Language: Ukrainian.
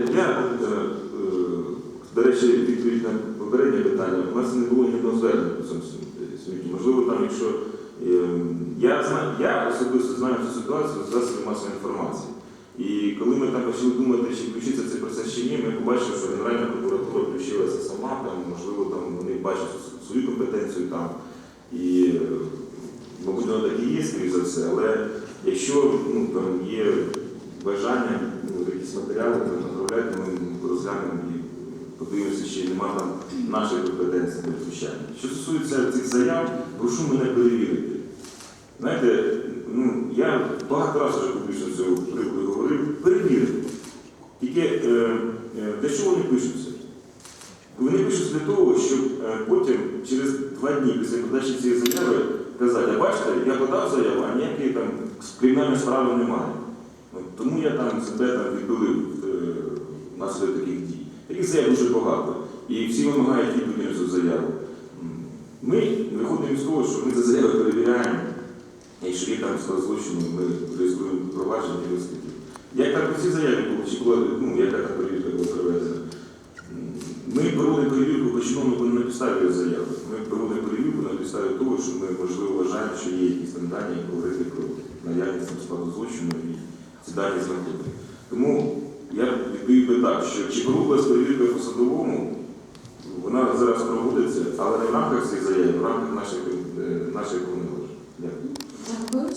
Я, е, е, до речі, відповідь на попереднє питання. У нас не було ні одного звернення по цьому смітті. Можливо, там, якщо е, я знаю, я особисто знаю цю ситуацію з засобів масової інформації. І коли ми там почали думати, чи включиться цей процес чи ні, ми побачили, що Генеральна прокуратура включилася сама, там, можливо, там вони бачать свою компетенцію там. І, е, мабуть, воно так і є, скоріш за все, але якщо ну, там є бажання, ну, якісь матеріали направляти, ми розглянемо і подивимося, чи нема там нашої компетенції для втручання. Що стосується цих заяв, прошу мене перевірити. Знаєте, ну, я багато разів вже публічно цього приводу говорив, перевірити. Тільки е, е, для чого вони пишуться? Вони пишуть для того, щоб е, потім, через два дні після подачі цієї заяви, казати, а бачите, я подав заяву, а ніякої там кримінальної справи немає. Тому я там себе там відбилив е, внаслідок таких дій. Таких заяв дуже багато. І всі вимагають відповіді на цю заяву. Ми виходимо з того, що ми за заяви перевіряємо, якщо є там склад злочину, ми реєструємо провадження і розслідуємо. Як там по цій заяві була, ну, яка там перевірка була проведена? Ми проводимо перевірку по чиновнику не на підставі заяви. Ми проводимо перевірку на підставі того, що ми, можливо, вважаємо, що є якісь дані, говорити про наявність складу злочину і ці дані знаходити. Тому я відповів би так, що чи проводилась перевірки по садовому, вона зараз проводиться, але не в рамках цих заяв, в рамках наших, е, наших.